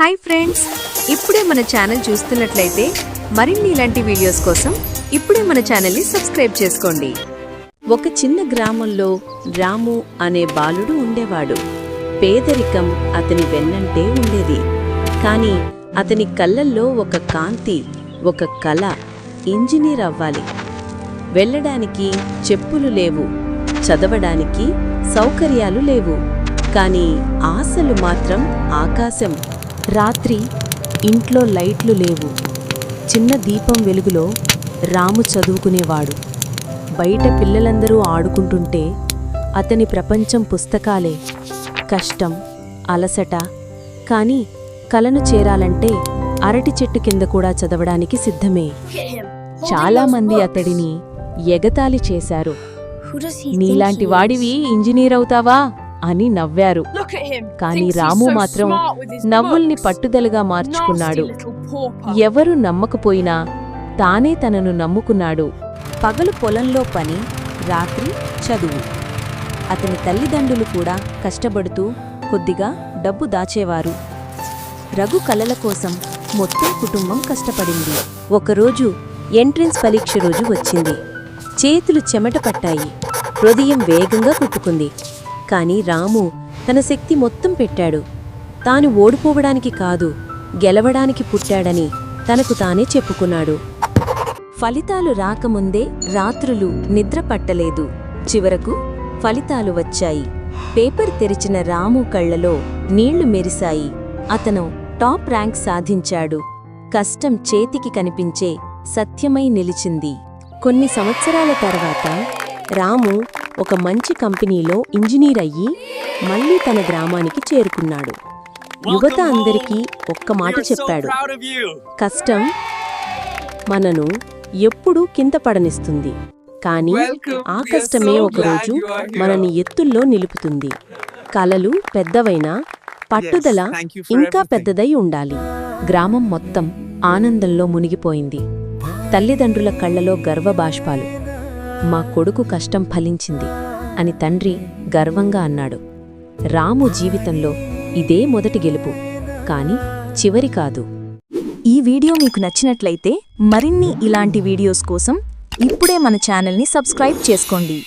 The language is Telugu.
హాయ్ ఫ్రెండ్స్ ఇప్పుడే మన ఛానల్ చూస్తున్నట్లయితే మరిన్ని ఇలాంటి వీడియోస్ కోసం ఇప్పుడే మన ఛానల్ని సబ్స్క్రైబ్ చేసుకోండి. ఒక చిన్న గ్రామంలో రాము అనే బాలుడు ఉండేవాడు. పేదరికం అతని వెన్నంటే ఉండేది. కానీ అతని కళ్ళల్లో ఒక కాంతి ఒక కళ ఇంజనీర్ అవ్వాలి. వెళ్ళడానికి చెప్పులు లేవు చదవడానికి సౌకర్యాలు లేవు. కానీ ఆశలు మాత్రం ఆకాశం. రాత్రి ఇంట్లో లైట్లు లేవు. చిన్న దీపం వెలుగులో రాము చదువుకునేవాడు. బయట పిల్లలందరూ ఆడుకుంటుంటే అతని ప్రపంచం పుస్తకాలే. కష్టం అలసట కానీ కలను చేరాలంటే అరటి చెట్టు కింద కూడా చదవడానికి సిద్ధమే. చాలామంది అతడిని ఎగతాళి చేశారు. నీలాంటి వాడివి ఇంజనీర్ అవుతావా? అని నవ్వారు. కానీ రాము మాత్రం నవ్వుల్ని పట్టుదలగా మార్చుకున్నాడు. ఎవరు నమ్మకపోయినా తానే తనను నమ్ముకున్నాడు. పగలు పొలంలో పని రాత్రి చదువు. అతని తల్లిదండ్రులు కూడా కష్టపడుతూ కొద్దిగా డబ్బు దాచేవారు. రఘు కలల కోసం మొత్తం కుటుంబం కష్టపడింది. ఒకరోజు ఎంట్రన్స్ పరీక్ష రోజు వచ్చింది. చేతులు చెమట పట్టాయి. హృదయం వేగంగా కుట్టుకుంది. కాని రాము తన శక్తి మొత్తం పెట్టాడు. తాను ఓడిపోవడానికి కాదు గెలవడానికి పుట్టాడని తనకు తానే చెప్పుకున్నాడు. ఫలితాలు రాకముందే రాత్రులు నిద్ర పట్టలేదు. చివరకు ఫలితాలు వచ్చాయి. పేపర్ తెరిచిన రాము కళ్ళలో నీళ్ళు మెరిశాయి. అతను టాప్ ర్యాంక్ సాధించాడు. కష్టం చేతికి కనిపించే సత్యమై నిలిచింది. కొన్ని సంవత్సరాల తర్వాత రాము ఒక మంచి కంపెనీలో ఇంజనీర్ అయ్యి మళ్ళీ తన గ్రామానికి చేరుకున్నాడు. యువత అందరికీ ఒక్క మాట చెప్పాడు. కష్టం మనను ఎప్పుడూ కింద పడనిస్తుంది. కానీ ఆ కష్టమే ఒకరోజు మనని ఎత్తుల్లో నిలుపుతుంది. కలలు పెద్దవైనా పట్టుదల ఇంకా పెద్దదై ఉండాలి. గ్రామం మొత్తం ఆనందంలో మునిగిపోయింది. తల్లిదండ్రుల కళ్ళలో గర్వబాష్పాలు. మా కొడుకు కష్టం ఫలించింది అని తండ్రి గర్వంగా అన్నాడు. రాము జీవితంలో ఇదే మొదటి గెలుపు కాని చివరి కాదు. ఈ వీడియో మీకు నచ్చినట్లయితే మరిన్ని ఇలాంటి వీడియోస్ కోసం ఇప్పుడే మన ఛానల్ని సబ్స్క్రైబ్ చేసుకోండి.